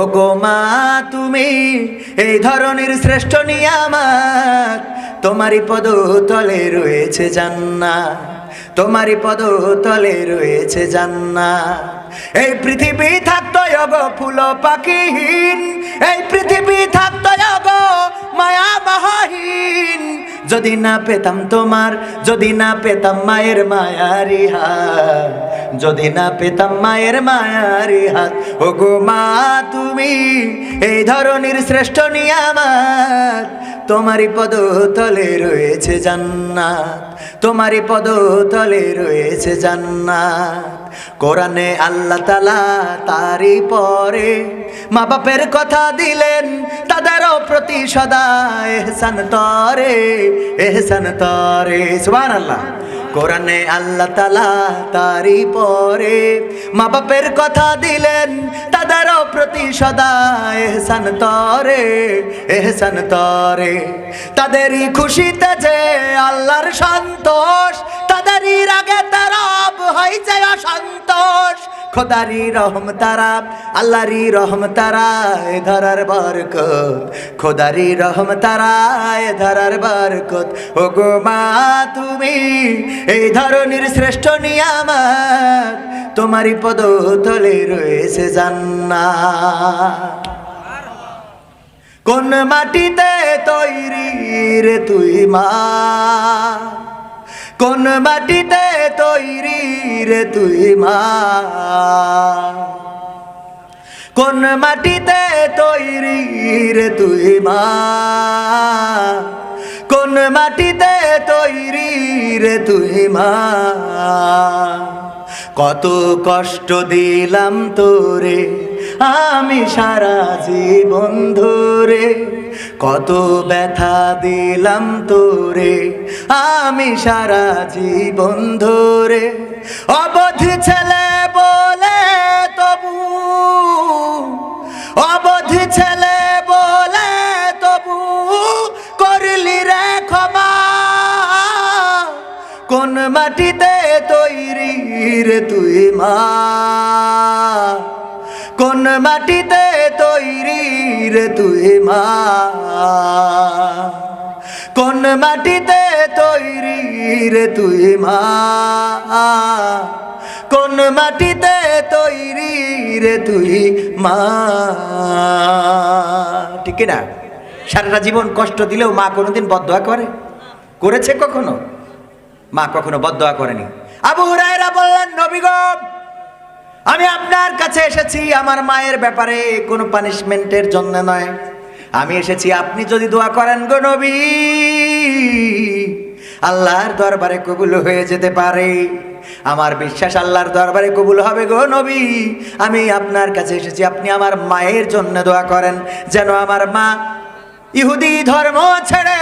ও গো মা, তুমি এই ধরনের শ্রেষ্ঠ নিয়ামত। তোমারই পদ তলে রয়েছে জান্না তোমারই পদ তলে রয়েছে জান্না এই পৃথিবী থাকতো গো ফুল পাখিহীন। এই পৃথিবী থাকতো গো মায়া মহাহীন। যদি না পেতাম তোমার, যদি না পেতাম মায়ের মায়ারি হাত যদি না পেতাম মায়ের মায়ারি হাত ও গো মা, তুমি এই ধরনের শ্রেষ্ঠ নিয়ামত। তোমারই পদ তলে রয়েছে জান্নাত, তোমারই পদ তলে রয়েছে জান্নাত। কোরআনে আল্লাহ তালা তারই পরে মা বাপের কথা দিলেন, তাদেরও প্রতি সদা এহসান তরে এহসান তরে সুবান আল্লাহ কোরআনে আল্লাহ তালা তারই পরে মা বাপের কথা দিলেন, তাদেরও প্রতি সদা এহসান তরে এহসান তরে। তাদেরই খুশিতে যে আল্লাহর সন্তোষ, তাদেরই রাগে তারাব হয়েছে অসন্তোষ। খোদারি রহম তারা, আল্লাহরি রহম তারা ধরার বরকত। খোদারি রহম তারা ধরার বরকত। ও গো মা, তুমি এই ধরনের শ্রেষ্ঠ নিয়ামত, তোমারই পদ তলে রয়েছে জান্না কোন মাটিতে তৈরি রে তুই মা? কোন মাটিতে তৈরি রে তুই মা? কোন মাটিতে তৈরি রে তুই মা? কোন মাটিতে তৈরি রে তুই মা? কত কষ্ট দিলাম তোরে আমি সারা জীবন ধরে কত ব্যথা দিলাম তোরে। আমি সারা জীবন ধরে অবধ ছেলে বলে তবু, অবধ ছেলে বলে তবু করলি রে ক্ষমা। কোন মাটিতে তৈরি রে তুই মা? কোন মাটিতে তৈরি রে তুই মা? কোন মাটিতে তৈরি রে তুই মা? কোন মাটিতে তৈরি রে তুই মা? ঠিক না সারাটা জীবন কষ্ট দিলেও মা কোনোদিন বদয়া করে? করেছে কখনো? মা কখনো বদয়া করেনি। আবু হুরায়রা বললেন, নবী গো আমি আপনার কাছে এসেছি, আমার মায়ের ব্যাপারে কোনো পানিশমেন্টের জন্য নয়। আমি এসেছি, আপনি যদি দোয়া করেন গো নবী, আল্লাহর দরবারে কবুল হয়ে যেতে পারে। আমার বিশ্বাস আল্লাহর দরবারে কবুল হবে গো নবী। আমি আপনার কাছে এসেছি, আপনি আমার মায়ের জন্য দোয়া করেন, যেন আমার মা ইহুদি ধর্ম ছেড়ে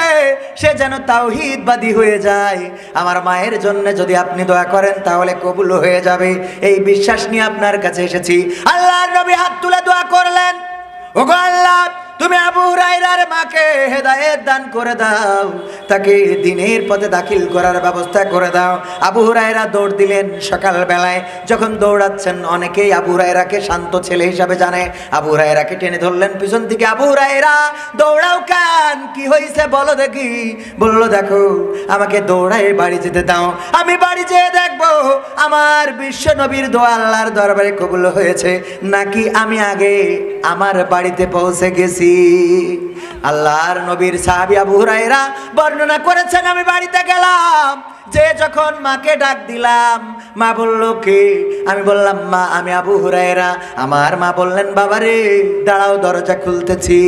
সে যেন তাওহিদবাদী হয়ে যায়। আমার মায়ের জন্য যদি আপনি দোয়া করেন, তাহলে কবুল হয়ে যাবে। এই বিশ্বাস নিয়ে আপনার কাছে এসেছি। আল্লাহ নবী হাত তুলে দোয়া করলেন। ওগো আল্লাহ তুমি আবু হুরাইরার মাকে হেদায়েত দান করে দাও। তাকে দিনের পথে দাখিল করার ব্যবস্থা করে দাও। আবু হুরাইরা দৌড় দিলেন সকাল বেলায় যখন দৌড়াচ্ছেন, অনেকেই আবু হুরাইরাকে শান্ত ছেলে হিসাবে জানে। আবু হুরাইরাকে টেনে ধরলেন পিছন থেকে আবু হুরাইরা দৌড়াও কান, কি হয়েছে বলো দেখি। বলল, দেখো, আমাকে দৌড়ায় বাড়ি যেতে দাও। আমি বাড়ি যেয়ে দেখব, আমার বিশ্ব নবীর দোয়া আল্লাহর দরবারে কবুল হয়েছে। নাকি আমি আগে আমার বাড়িতে পৌঁছে গেছি? আল্লাহর নবীর সাহাবি আবু হুরাইরা বর্ণনা করেছেন, আমি বাড়িতে গেলাম, যে যখন মাকে ডাক দিলাম মা বলল, কে? আমি বললাম, মা, আমি আবু হুরায়রা। আমার মা বললেন, বাবারে, দাঁড়াও, দরজা খুলতেছি।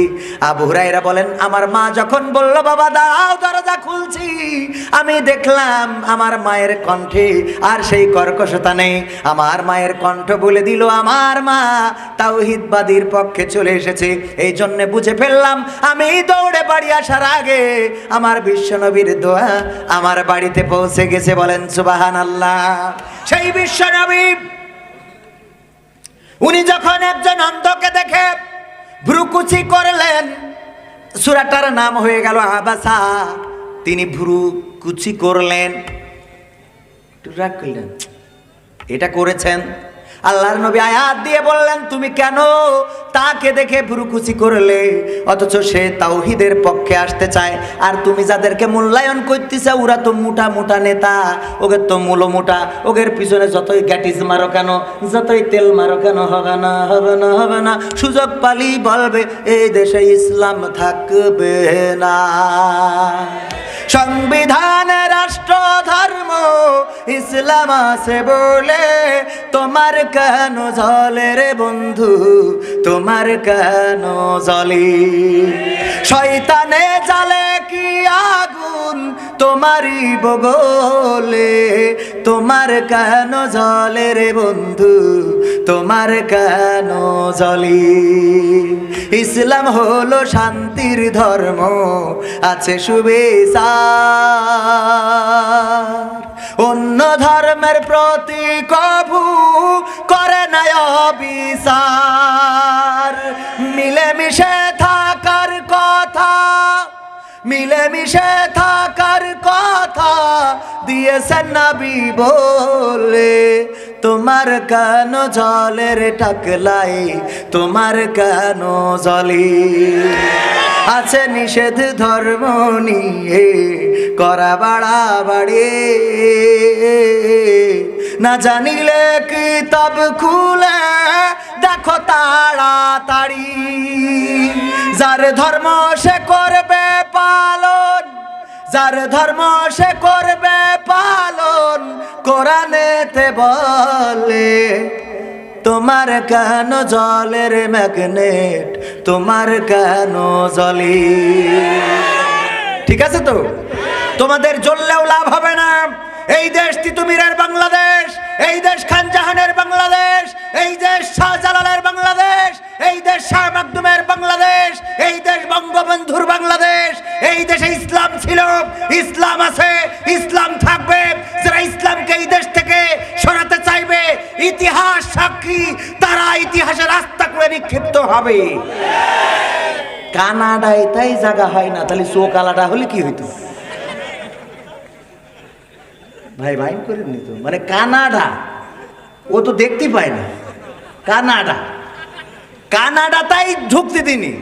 আবু হুরায়রা বলেন, আমার মা যখন বলল, বাবা, দাঁড়াও, দরজা খুলছি। আমি দেখলাম, আমার মায়ের কণ্ঠে আর সেই কর্কশতা নেই। আমার মায়ের কণ্ঠ বলে দিল, আমার মা তাওহিদবাদীর পক্ষে চলে এসেছে। এই জন্য বুঝে ফেললাম, আমি দৌড়ে বাড়ি আসার আগে আমার বিশ্বনবীর দোয়া আমার বাড়িতে পৌঁছে গেছে। বলেন সুবাহান আল্লাহ সেই বিশ্বনবী। উনি যখন একজন অন্ধকে দেখে ভ্রুকুচি করলেন, সুরাটার নাম হয়ে গেল আবাসা। তিনি ভ্রুকুচি করলেন। করলেন। এটা করেছেন? আল্লাহর নবী আয়াত দিয়ে বললেন, তুমি কেন তাকে দেখে ভুরুকুচি করলে? অথচ সে তাওহিদের পক্ষে আসতে চায়। আর তুমি যাদেরকে মূল্যায়ন করতেছে, ওরা তো মোটা মোটা নেতা। ওকে তো মূলো মোটা। ওদের পিছনে যতই গ্যাটিস মারো কেন, যতই তেল মারো কেন, হবে না হবে না হবে না। সুযোগ পালি বলবে, এই দেশে ইসলাম থাকবে না। সংবিধানে, রাষ্ট্র, ধর্ম, ইসলাম আছে বলে তোমার কেন জলে রে বন্ধু? তোমার কেন জলে? শয়তানে জালে তোমারই বগলে, তোমার কেন জলে রে বন্ধু? তোমার কেন জলি? ইসলাম হলো শান্তির ধর্ম, আছে শুভেচ্ছা অন্য ধর্মের প্রতি কভু করে না অবিচার। মিলেমিশে থাকার কথা, মিলেমিশে কথা দিয়েছেন নবী বলে, তোমার কেন জলের টাকলাই তোমার কেন জলে? আছে নিষেধ ধর্ম নিয়ে, করা বাড়া না জানিলে কিতাব খুলে? দেখো তাড়াতাড়ি। যার ধর্ম সে করবে পালন। যার ধর্ম সে করবে পালন, কোরআনেতে বলে, তোমার কেন জলের ম্যাগনেট? তোমার কেন জলি? ঠিক আছে তো? তোমাদের জ্বললেও লাভ হবে না। এই দেশ তিতুমিরের বাংলাদেশ, এই দেশ খান জাহানের বাংলাদেশ, এই দেশ শাহজালালের বাংলাদেশ, এই দেশ শাহ মাকদুমের বাংলাদেশ, এই দেশ বঙ্গবন্ধুর বাংলাদেশ, এই দেশে ইসলাম ছিল, ইসলাম আছে, ইসলাম থাকবে। যারা ইসলামকে এই দেশ থেকে সরাতে চাইবে, ইতিহাস সাক্ষী, তারা ইতিহাসে রাস্তা করে নিক্ষিপ্ত হবে। কানাডায় তাই জায়গা হয় না, তাহলে চোখ আলাদা হলে কি হইতো? ভাই ভাই করেন নি তো? মানে কানাডা। ও তো দেখতে পায় না। কানাডা। কানাডা তাই ঢুকতে দিনি।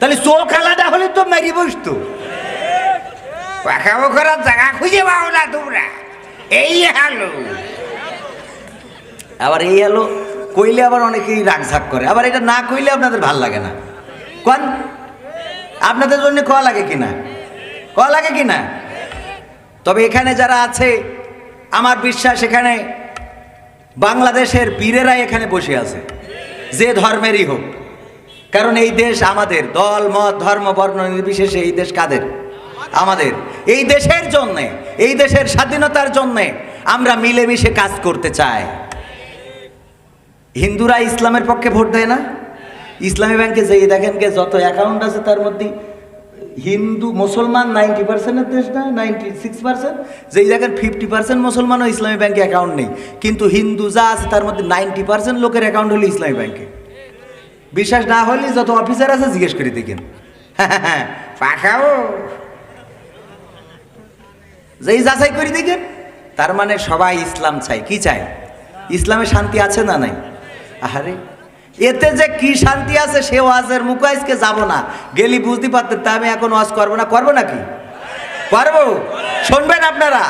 তাহলে চোখ আলাদা হলে তো মেরি বসতো। পাখাবো করার জায়গা খুঁজে পাও না তোমরা। এই হালো আবার এই হলো কইলে আবার অনেকেই রাগঝাক করে। আবার এটা না কইলে আপনাদের ভালো লাগে না। কোন? আপনাদের জন্য ক লাগে কিনা? ক লাগে কিনা? তবে এখানে যারা আছে, আমার বিশ্বাস এখানে বাংলাদেশের বীরেরা এখানে বসে আছে, যে ধর্মেরই হোক। কারণ এই দেশ আমাদের, দল, মত, ধর্ম, বর্ণ নির্বিশেষে এই দেশ কাদের? আমাদের। এই দেশের জন্যে, এই দেশের স্বাধীনতার জন্যে আমরা মিলেমিশে কাজ করতে চাই। হিন্দুরা ইসলামের পক্ষে ভোট দেয় না? ইসলামী ব্যাংকে যেই দেখেন কে যত অ্যাকাউন্ট আছে তার মধ্যে হিন্দু মুসলমান নাইনটি পার্সেন্টের দেশ না, নাইনটি সিক্স পার্সেন্ট? যেই জায়গার ফিফটি পার্সেন্ট মুসলমানও ইসলামী ব্যাংকে অ্যাকাউন্ট নেই। কিন্তু হিন্দু যা আছে তার মধ্যে নাইনটি পার্সেন্ট লোকের অ্যাকাউন্ট হলো ইসলামী ব্যাংকে। বিশ্বাস না হলে যত অফিসার আছে জিজ্ঞেস করে দেখেন। পাখাও যেই যাচাই করে দেখেন, তার মানে সবাই ইসলাম চাই কি চাই ইসলামে শান্তি আছে না নাই? আরে এতে যে কি শান্তি আছে, সে ওয়াজের মুখ আজকে যাব না। গেলি বুঝতে পারতেন, তা আমি এখন ওয়াজ করব না, করব নাকি? করব? শুনবেন আপনারা?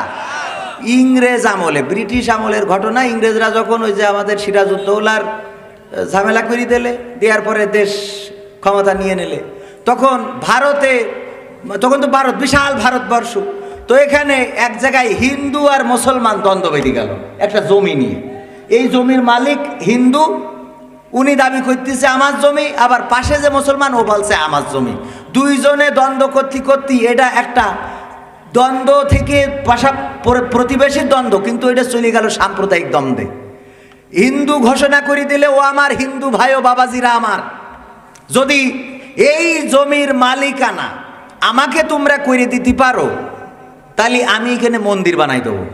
ইংরেজ আমলে, ব্রিটিশ আমলের ঘটনা, ইংরেজরা যখন ওই যে আমাদের সিরাজউদ্দৌলার ঝামেলা করে দিলে, দেওয়ার পরে দেশ ক্ষমতা নিয়ে নিলে। তখন ভারতে, তখন তো ভারত, বিশাল ভারতবর্ষ। তো এখানে এক জায়গায় হিন্দু আর মুসলমান দ্বন্দ্ব বেঁধে গেল, একটা জমি নিয়ে। এই জমির মালিক হিন্দু উনি দাবি করতেছে আমার জমি, আবার পাশে যে মুসলমান, ও বলছে আমার জমি। দুইজনে দ্বন্দ্ব করতে করতে এটা একটা দ্বন্দ্ব থেকে পাশা প্র- প্রতিবেশীর দ্বন্দ্ব, কিন্তু এটা চলে গেল সাম্প্রদায়িক দ্বন্দ্বে। হিন্দু ঘোষণা করে দিলে, ও আমার হিন্দু ভাই ও বাবাজিরা আমার। যদি এই জমির মালিকানা আমাকে তোমরা করে দিতে পারো, তাহলে আমি এখানে মন্দির বানাই দেবো।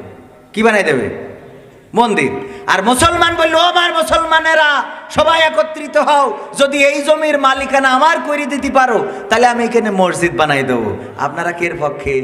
কি বানাই দেবে? মন্দির। আর মুসলমান বলল আমার মুসলমানেরা, সবাই একত্রিত হও। যদি এই জমির মালিকানা আমার করে দিতে পারো, তাহলে আমি এখানে মসজিদ বানাই দেবো। আপনারা কের পক্ষে?